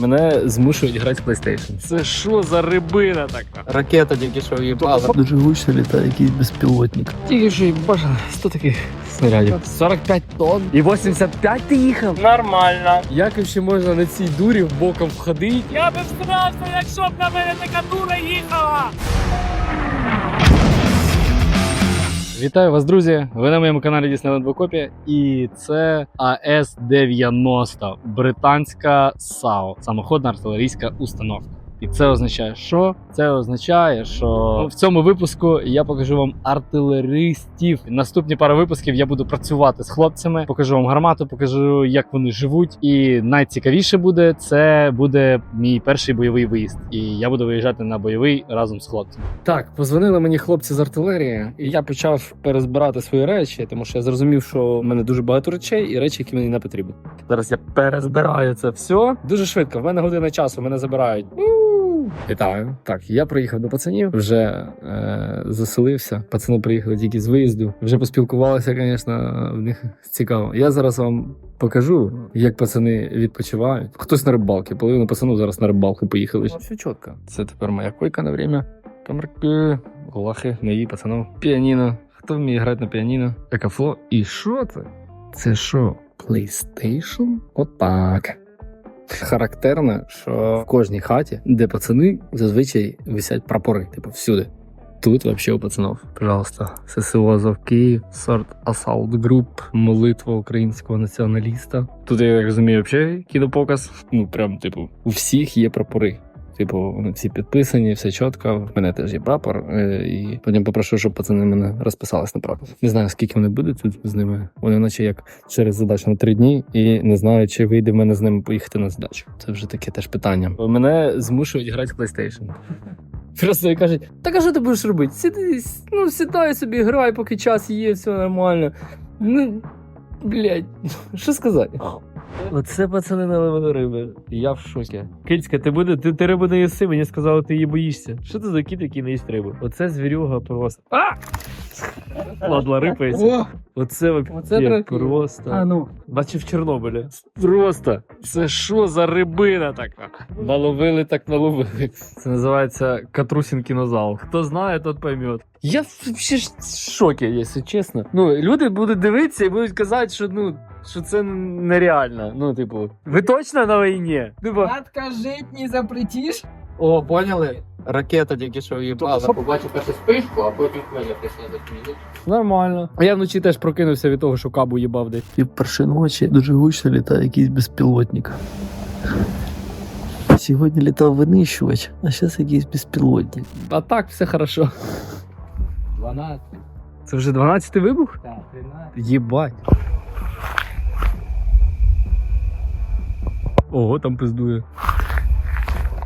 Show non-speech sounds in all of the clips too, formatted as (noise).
Мене змушують грати в PlayStation. Це що за рибина така? Ракета тільки що їбала. Дуже гучно літає якийсь безпілотник. Тільки що боже, 100 таких снарядів. 45 тонн. І 85 ти їхав? Нормально. Як ще можна на цій дурі боком входити? Я би встрався, якщо б на мене така дура їхала. Вітаю вас, друзі! Ви на моєму каналі Disneyland Викопі, і це АС-90, британська САУ, самоходна артилерійська установка. І це означає, що? Це означає, що в цьому випуску я покажу вам артилеристів. Наступні пару випусків я буду працювати з хлопцями, покажу вам гармату, покажу, як вони живуть. І найцікавіше буде це буде мій перший бойовий виїзд. І я буду виїжджати на бойовий разом з хлопцями. Так, позвонили мені хлопці з артилерії, і я почав перезбирати свої речі, тому що я зрозумів, що в мене дуже багато речей і речі, які мені не потрібні. Зараз я перезбираю це все дуже швидко. В мене година часу мене забирають. Вітаю. Так, я приїхав до пацанів, вже е, заселився. Пацани приїхали тільки з виїзду. Вже поспілкувалися, звісно, в них цікаво. Я зараз вам покажу, як пацани відпочивають. Хтось на рибалки, половина пацанів зараз на рибалку поїхали. Все чітко. Це тепер моя койка на время. Камерки, лахи, мої пацанов. Піаніно. Хто вміє грати на піаніно? Екафло. І що це? Це що? PlayStation? Отак. Характерно, що в кожній хаті, де пацани, зазвичай висять прапори, типу всюди. Тут вообще у пацанов. Пожалуйста, ССО Азов Київ, сорт Assault Group, молитва українського націоналіста. Тут я так розумію, взагалі кінопоказ. Ну прям, типу, у всіх є прапори. Типу, вони всі підписані, все чітко. В мене теж є прапор. е, І потім попрошу, щоб пацани мене розписались на прапор. Не знаю, скільки вони будуть тут з ними. Вони наче як через задачу на три дні, і не знаю, чи вийде в мене з ними поїхати на задачу. Це вже таке теж питання. Мене змушують грати в PlayStation. (laughs) Просто кажуть, так а що ти будеш робити? Сиди, ну сідай собі, грай, поки час є, все нормально. Ну, блядь, (laughs) що сказати? Оце пацани наловили риби. Я в шокі. Кицька, ти буде, ти, ти рибу не їси, мені сказали, ти її боїшся. Що це за кіт, який не їсть рибу? Оце звірюга просто. А! Ладно, рипається. Оце вообще просто. а ну. Бачив в Чорнобилі. Просто. Це що за рибина така? Наловили, так наловили. Це називається Катрусін кінозал. Хто знає, тот пойме. Я взагалі в шокі, якщо чесно. Ну, люди будуть дивитися і будуть казати, що ну. Що це нереально. Ну, типу, ви точно на війні? Типу, Откажить не запретиш? О, поняли? Ракета тільки що в'їбала. Що? Побачив першу спишку, а потім в мене прийшла до нормально. А я вночі теж прокинувся від того, що кабу їбав десь. І в першій ночі дуже гучно літає якийсь безпілотник. Сьогодні літав винищувач, а зараз якийсь безпілотник. А так, все хорошо. 12, Це вже 12-й вибух? так, 13. Єбать. Ого, там пиздує.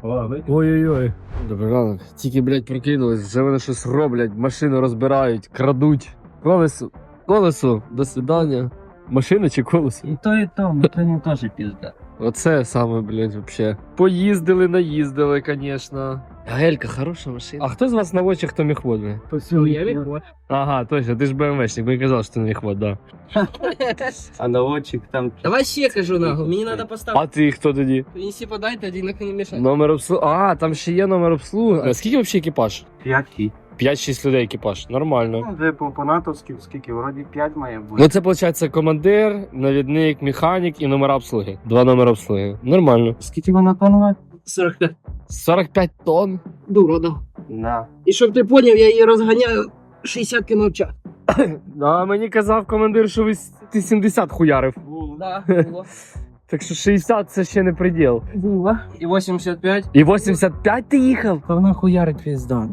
Ой-ой-ой. Добрий ранок. Тільки, блядь, прокинулись, вже вони щось роблять, машину розбирають, крадуть. Колесо. Колесо, до свидання. Машина чи колесо? І то, і то, машина теж пізда. Оце саме, блядь, вообще. Поїздили, наїздили, конечно. Гелька, хороша машина. А хто з вас на очі, хто міхвод? блядь? Ага, точно, ти ж БМВшник, мені казав, що ти міхвод, да. (laughs) А наводчик там. (laughs) Давай ще кажу нахуй, мені треба А поставити. ти хто тоді? Принеси подайте, одинок не мешай. Номер обслуги. А, там ще є номер обслуги. А скільки взагалі екіпаж? П'ятий. 5-6 людей екіпаж. Нормально. Ну, де по, по натовськи, скільки, вроді 5 має бути. Ну це виходить командир, навідник, механік і номера обслуги. Два номера обслуги. Нормально. Скільки вона тонна? 45. 45 тонн. Дура, да. Да. І щоб ти поняв, я її розганяю 60 км в час. А мені казав командир, що ви с- ти 70 хуярив. Да, (laughs) було. Так що 60 це ще не приділ. Було. І 85. І 85 ти їхав? Та вона хуярить пізда.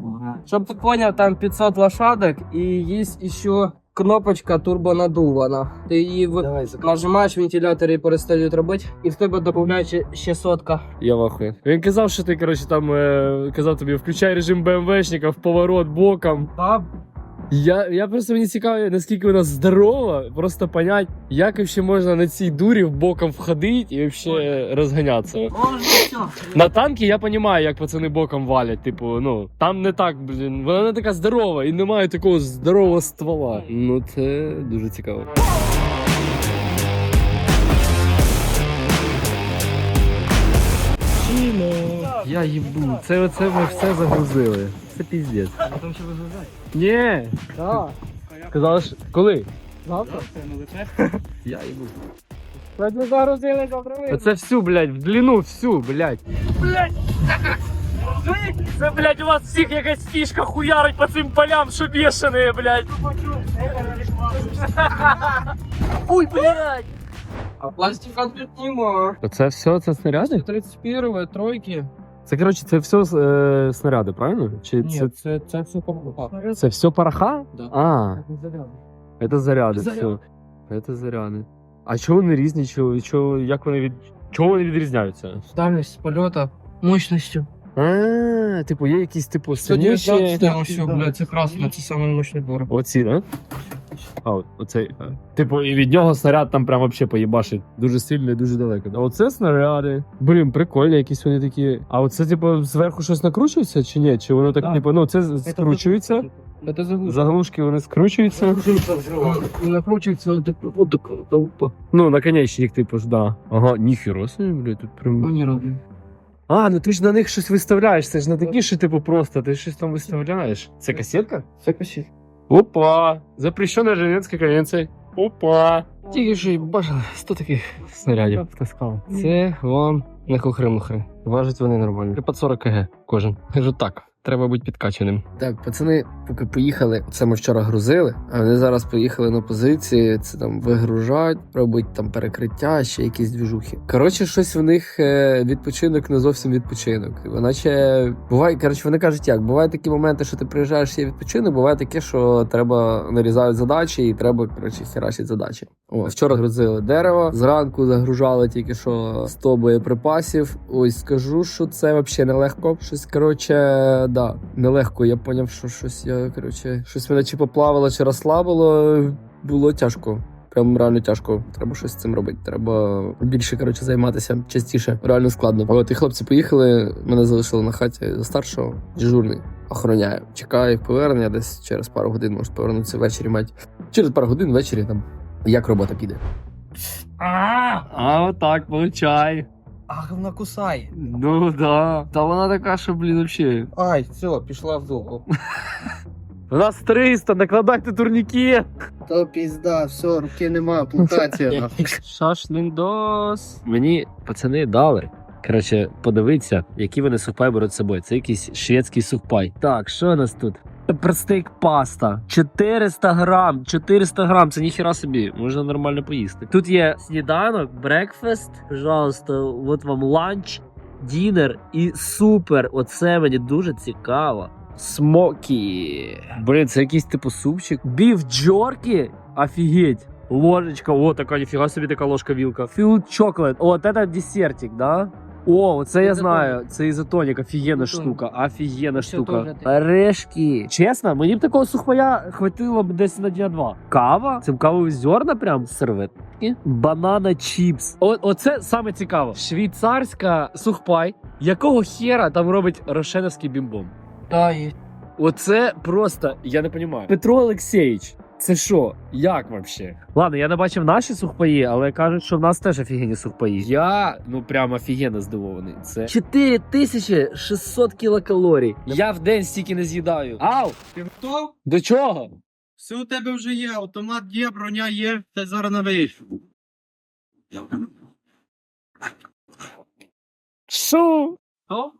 Щоб ти поняв, там 500 лошадок і є ще кнопочка турбонадувана. Ти її в... Давай, нажимаєш, вентилятори перестають робити, і в тебе додається ще сотка. Я вахую. Він казав, що ти, коротше, там е, казав тобі, включай режим БМВшника в поворот боком. Та Я, я просто мені цікаво, наскільки вона здорова, просто понять, як ще можна на цій дурі боком входити і взагалі розганятися. На танки я розумію, як пацани боком валять. Типу, ну там не так, блін, вона не така здорова і немає такого здорового ствола. Ну це дуже цікаво. Я їбу. Це оце ми все загрузили. Це піздець. Там ще вигружати. Ні. Так. Сказали, що коли? Завтра? (laughs) Я їбу. Ми загрузили завтра вийде. Оце всю, блядь, в длину всю, блядь. Це, блядь, у вас всіх якась фішка хуярить по цим полям, що бешеные, блядь. (laughs) Ой, блядь. А пластика тут нема. Оце все, це снаряди? 31 тройки. Це, коротше, це все е, снаряди, правильно? Чи Ні, це, це, це все покупа. це все пороха? Да. А, це заряди, Заряд. все. Це заряди. А чого вони різні? Чого, чого, як вони від... Чого вони відрізняються? Дальность польота мощностью. А, типу, є якісь, типу, Це сильніші... 19 все, блядь, це красно, це самий мощний бор. Оці, да? А, оцей. а. Типу, і від нього снаряд там прям вообще поїбашить. Дуже сильно і дуже далеко. А оце снаряди. Блін, прикольні, якісь вони такі. А оце, типу, зверху щось накручується чи ні? Чи воно так, Так. типу, ну це скручується? Это заглушка. Заглушки вони скручуються. І накручується от так- от така толпа. Ну, наконечник, типу ж, да. Ага, ніхіро собі, блядь, тут Ну, прям. не роблю. А, ну ти ж на них щось виставляєш. Це ж не такі, що типу просто, ти щось там виставляєш. Це касетка? Це косі. Опа! Запрещена Женевська конвенція. Опа! Тільки що й бачили, 100 таких снарядів. Це вам не хухри-мухри. Важать вони нормально. Під 40 кг кожен. Кажу так, треба бути підкачаним. Так, пацани, поки поїхали, це ми вчора грузили, а вони зараз поїхали на позиції, це там вигружать, робить там перекриття, ще якісь двіжухи. Коротше, щось в них е, відпочинок не зовсім відпочинок. Наче буває, коротше, вони кажуть, як буває такі моменти, що ти приїжджаєш є відпочинок, буває таке, що треба нарізають задачі, і треба коротше херачити задачі. О, вчора грузили дерево, зранку загружали тільки що 100 боєприпасів. Ось скажу, що це взагалі нелегко. Щось коротше, да, нелегко. Я поняв, що щось я коротше, щось мене чи поплавило, чи розслабило. Було тяжко. Прям реально тяжко. Треба щось з цим робити. Треба більше коротше займатися частіше. Реально складно. От і хлопці поїхали. Мене залишили на хаті за старшого. Дежурний охороняє. Чекаю повернення. Десь через пару годин може повернутися ввечері. Мать через пару годин ввечері там. Як робота піде. А, отак, получай. Ах, вона кусає. Ну да. Та вона така, що, блін, вообще. Ай, все, пішла в дупу. У нас 300, накладайте турніки. То пізда, все, руки нема, плутація. (laughs) Шашліндос. Мені пацани дали. Коротше, подивіться, які вони сухпай беруть з собою. Це якийсь шведський сухпай. Так, що у нас тут? Простейк паста. 400 грам. 400 грам. Це ніхіра собі. Можна нормально поїсти. Тут є сніданок, брекфест. Пожалуйста, от вам ланч, дінер і супер. Оце мені дуже цікаво. Смокі. Блін, це якийсь типу супчик. Біф джоркі. Офігеть. Ложечка, о, така ніфіга собі така ложка вілка. Філд чоклет. О, от это десертик, да? О, це я знаю. Це ізотонік, офігенна штука. Офігенна штука. Орешки. Чесно, мені б такого сухпая хватило б десь на дня два. Кава? Це кавові зерна прям серветки. Банана чіпс. О, оце саме цікаво. Швейцарська сухпай. Якого хера там робить рошеновський бімбом? Да, є. Оце просто, я не розумію. Петро Олексійович, це що? Як вообще? Ладно, я не бачив наші сухпаї, але кажуть, що в нас теж офігенні сухпаї. Я ну прям офігенно здивований. Це 4600 кілокалорій. Я в день стільки не з'їдаю. Ау! Ти готов? До чого? Все у тебе вже є, автомат є, броня є, ти зараз на вийшов. Що? Що?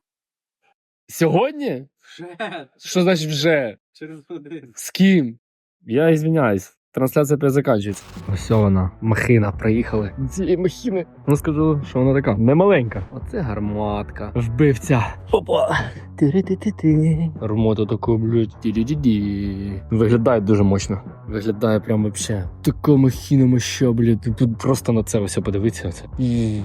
Сьогодні? Вже, Що значить вже? через годину. З ким? Я извиняюсь. Трансляція перезаканчується. Ось вона, махина, приїхали. Цієї махини. Ну скажу, що вона така не маленька. Оце гарматка. Вбивця. Опа. Ти-ри-ти-ти-ти. Армоту таку, блядь. Ді-ді-ді-ді. Виглядає дуже мощно. Виглядає прям вообще. Така махіна моща, блядь. Тут просто на це все подивитися. Оце.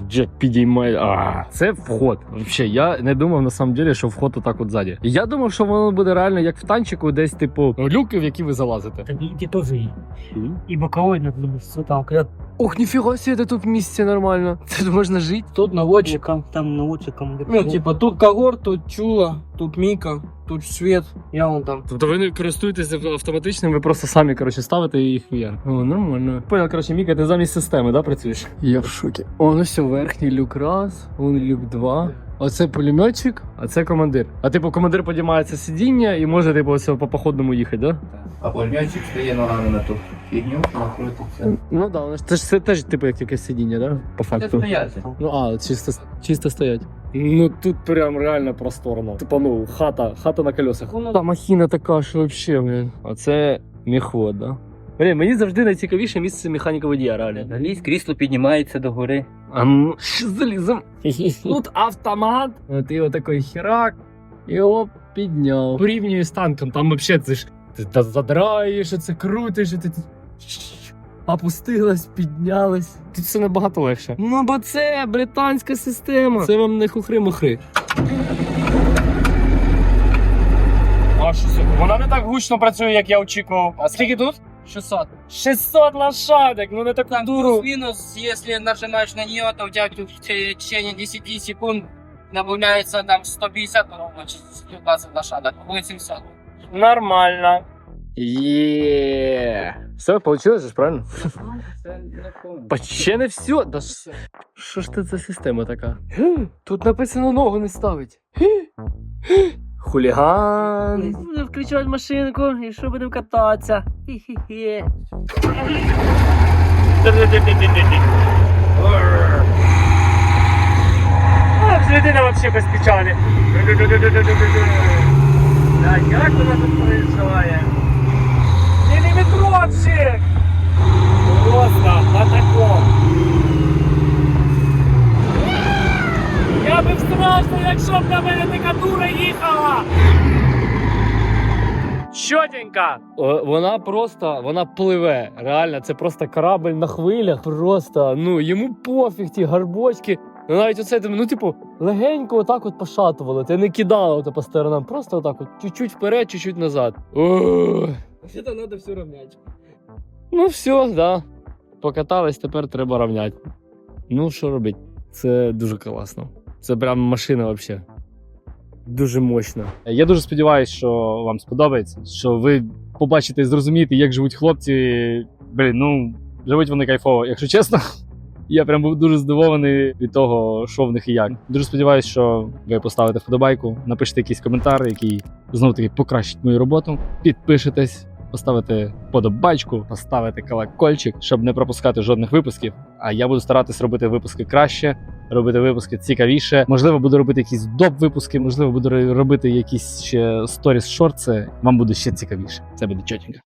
Джек підіймає. А, це вход. Вообще, я не думав на самом деле, що вход отак от ззаді. Я думав, що воно буде реально як в танчику, десь типу люки, в які ви залазите. Так і теж І боковий на все так. Ох, ніфіга себе, тут місце нормально. (laughs) Тут можна жити. Тут наводчик. Там, там наводчиком. Ну, типа, тут когор, тут чула. Тут Міка, тут світ, я вон там. Тобто ви не користуєтесь автоматичним, ви просто самі коротше ставите їх хуяр. О, нормально. Понял, коротше, Міка, ти замість системи, да, працюєш? Я в шокі. О, ну все, верхній люк раз, вон люк два. Оце пулеметчик. А це командир. А типу, командир підіймається сидіння і може, типу, ось по походному їхати, да? А пулеметчик стає ногами на ту фігню, накрутиться. Ну да, воно ж- це ж це теж типу як якесь сидіння, да? По Це факту. стояти. Ну а, чисто, чисто стоять. Ну тут прям реально просторно. Типа, ну, хата, хата на колесах. Та махіна така, що вообще, блін. А це міхвод, да? Блін, мені завжди найцікавіше місце механіка водія, реально. Взагалі крісло піднімається догори. А ну, що залізом? (laughs) Тут автомат. От і отакий херак. І оп, підняв. Порівнюю з танком, там взагалі це ж ти задраєш, це крутиш, і ти опустилась, піднялась. Тут все набагато легше. Ну, бо це британська система. Це вам не хухри-мухри. А що це? Вона не так гучно працює, як я очікував. А скільки тут? 600. 600 лошадок, ну не таку дуру. Плюс-минус, если нажимаешь на нее, то у тебя в течение 10 секунд добавляется там 150, ну, значит, 120 лошадок, 800. Нормально. Є. Все, получилось же, правильно? Ще не все. Да ж- що ж це за система така? Тут написано ногу не ставить. Хуліган. Будемо включати машинку і що будемо кататися. Хі-хі-хі. А, людина вообще без печалі. Да, як вона тут проїжджає? Міліметровчик! Просто атаком. Я би страшно, якщо б на мене така дура їхала. Чотенька! Вона просто, вона пливе. Реально, це просто корабль на хвилях. Просто, ну, йому пофіг ті гарбочки. Ну навіть оце, ну, типу, легенько отак от пошатувало. Ти не кидало ото по сторонам, просто отак от чуть-чуть вперед, чуть-чуть назад. Ох. Надо все равнять. Ну все, да. Покатались, тепер треба рівняти. Ну, що робити? Це дуже класно. Це прям машина взагалі. Дуже мощна. Я дуже сподіваюся, що вам сподобається, що ви побачите і зрозумієте, як живуть хлопці. Блін, ну, живуть вони кайфово. Якщо чесно, я прям був дуже здивований від того, що в них і як. Дуже сподіваюся, що ви поставите вподобайку, напишете якийсь коментар, який знову таки покращить мою роботу. Підпишитесь, поставите подобачку, поставити колокольчик, щоб не пропускати жодних випусків. А я буду старатись робити випуски краще, робити випуски цікавіше. Можливо, буду робити якісь доп випуски, можливо, буду робити якісь ще сторіс шорти. Вам буде ще цікавіше. Це буде чотенько.